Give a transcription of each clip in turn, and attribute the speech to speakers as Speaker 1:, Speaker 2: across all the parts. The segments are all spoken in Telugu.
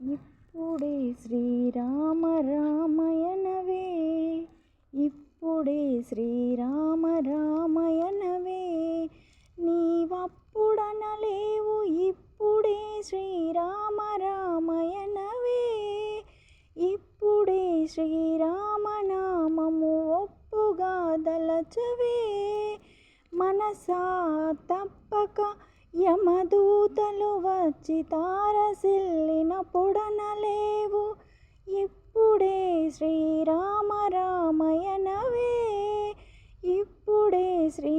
Speaker 1: ఇప్పుడే శ్రీరామ రామయనవే ఇప్పుడే శ్రీరామ రామయనవే నీవప్పుడనలేవు ఇప్పుడే శ్రీరామ రామయనవే ఇప్పుడే శ్రీరామ నామము ఒప్పుగా దలచవే. మనసా తప్పక యమదూతలు వచ్చి తారసిల్లిన పొడనలేవు ఇప్పుడే శ్రీరామ రామయనవే ఇప్పుడే శ్రీ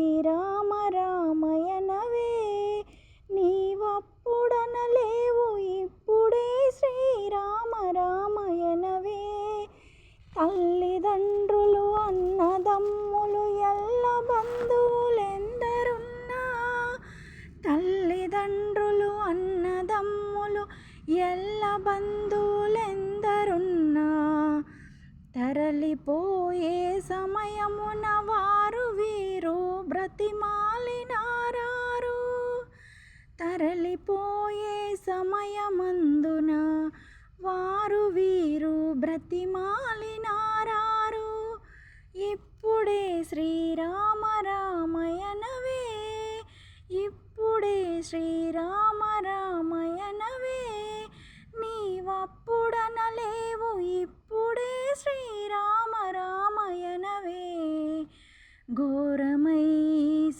Speaker 1: ఎల్ల బంధువులెందరున్నా తరలిపోయే సమయమున వారు వీరు బ్రతిమాలినారారు తరలిపోయే సమయమందున వారు వీరు బ్రతిమాలినారారు ఇప్పుడే శ్రీరామ రామయనవే ఇప్పుడే శ్రీరామ ఘోరమై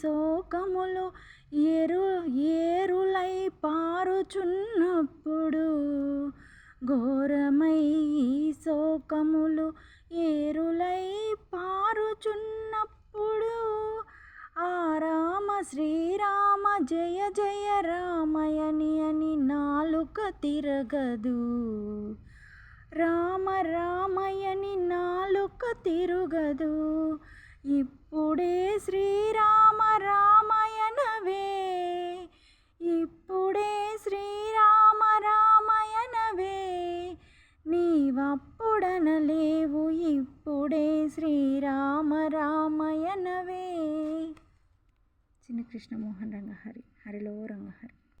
Speaker 1: శోకములు ఎరు ఏరులై పారుచున్నప్పుడు ఘోరమై శోకములు ఏరులై పారుచున్నప్పుడు ఆ రామ శ్రీరామ జయ జయ రామయని అని నాలుక తిరగదు. రామ రామయని నాలుక తిరగదు. ఇప్పుడే శ్రీరామ రామయణవే. ఇప్పుడే శ్రీరామ రామయణవే. నీవప్పుడనలేవు ఇప్పుడే శ్రీరామ రామయణవే. చిన్న కృష్ణమోహన్ రంగహరి హరిలో రంగహరి.